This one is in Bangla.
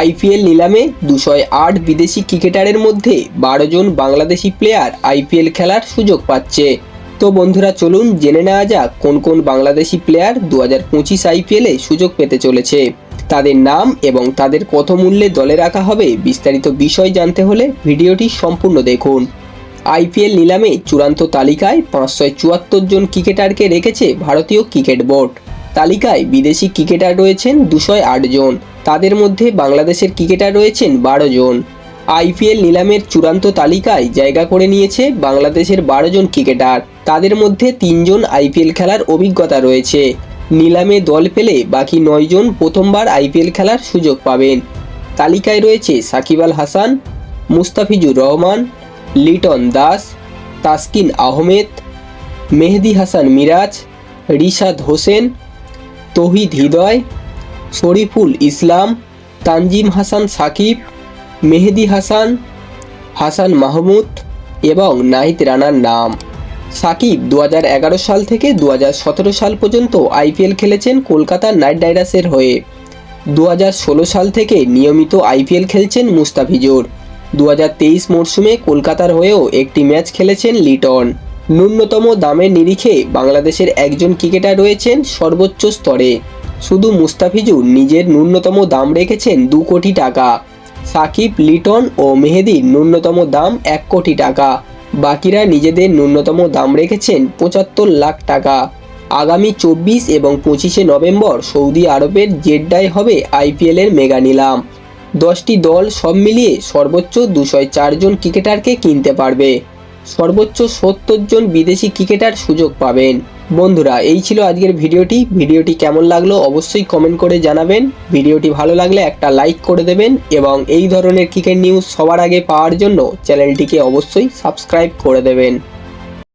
আইপিএল নিলামে দুশো আট বিদেশি ক্রিকেটারের মধ্যে বারো জন বাংলাদেশি প্লেয়ার আইপিএল খেলার সুযোগ পাচ্ছে। তো বন্ধুরা, চলুন জেনে নেওয়া যাক কোন কোন বাংলাদেশি প্লেয়ার দু হাজার পঁচিশ আইপিএলে সুযোগ পেতে চলেছে। তাদের নাম এবং তাদের কত মূল্যে দলে রাখা হবে বিস্তারিত বিষয় জানতে হলে ভিডিওটি সম্পূর্ণ দেখুন। আইপিএল নিলামে চূড়ান্ত তালিকায় পাঁচশো চুয়াত্তর জন ক্রিকেটারকে রেখেছে ভারতীয় ক্রিকেট বোর্ড। তালিকায় বিদেশি ক্রিকেটার রয়েছেন দুশো জন। তাদের মধ্যে বাংলাদেশের ক্রিকেটার রয়েছেন বারো জন। আইপিএল নিলামের চূড়ান্ত তালিকায় জায়গা করে নিয়েছে বাংলাদেশের বারো জন ক্রিকেটার। তাদের মধ্যে তিনজন আইপিএল খেলার অভিজ্ঞতা রয়েছে। নিলামে দল পেলে বাকি নয়জন প্রথমবার আইপিএল খেলার সুযোগ পাবেন। তালিকায় রয়েছে সাকিব আল হাসান, মুস্তাফিজুর রহমান, লিটন দাস, তাসকিন আহমেদ, মেহেদি হাসান মিরাজ, রিশাদ হোসেন, তহিদ হৃদয় শরীফুল ইসলাম, তানজিম হাসান সাকিব, মেহেদি হাসান হাসান মাহমুদ এবং নাহিদ রানার নাম। সাকিব দু হাজার এগারো সাল থেকে দু হাজার সতেরো সাল পর্যন্ত আইপিএল খেলেছেন কলকাতা নাইট রাইডার্সের হয়ে। দু হাজার ষোলো সাল থেকে নিয়মিত আইপিএল খেলছেন মুস্তাফিজুর। দু তেইশ মরশুমে কলকাতার হয়েও একটি ম্যাচ খেলেছেন লিটন। ন্যূনতম দামের নিরিখে বাংলাদেশের একজন ক্রিকেটার রয়েছেন সর্বোচ্চ স্তরে। শুধু মুস্তাফিজুর নিজের ন্যূনতম দাম রেখেছেন দু কোটি টাকা। সাকিব, লিটন ও মেহেদির ন্যূনতম দাম এক কোটি টাকা। বাকিরা নিজেদের ন্যূনতম দাম রেখেছেন পঁচাত্তর লাখ টাকা। আগামী চব্বিশ এবং পঁচিশে নভেম্বর সৌদি আরবের জেড্ডায় হবে আইপিএলের মেগা নিলাম। দশটি দল সব মিলিয়ে সর্বোচ্চ দুশো চারজন ক্রিকেটারকে কিনতে পারবে। সর্বোচ্চ সত্তর জন বিদেশি ক্রিকেটার সুযোগ পাবেন। বন্ধুরা, এই ছিল আজকের ভিডিওটি। ভিডিওটি কেমন লাগল অবশ্যই কমেন্ট করে জানাবেন। ভিডিওটি ভালো লাগলে একটা লাইক করে দেবেন এবং এই ধরনের ক্রিকেট নিউজ সবার আগে পাওয়ার জন্য চ্যানেলটিকে অবশ্যই সাবস্ক্রাইব করে দেবেন।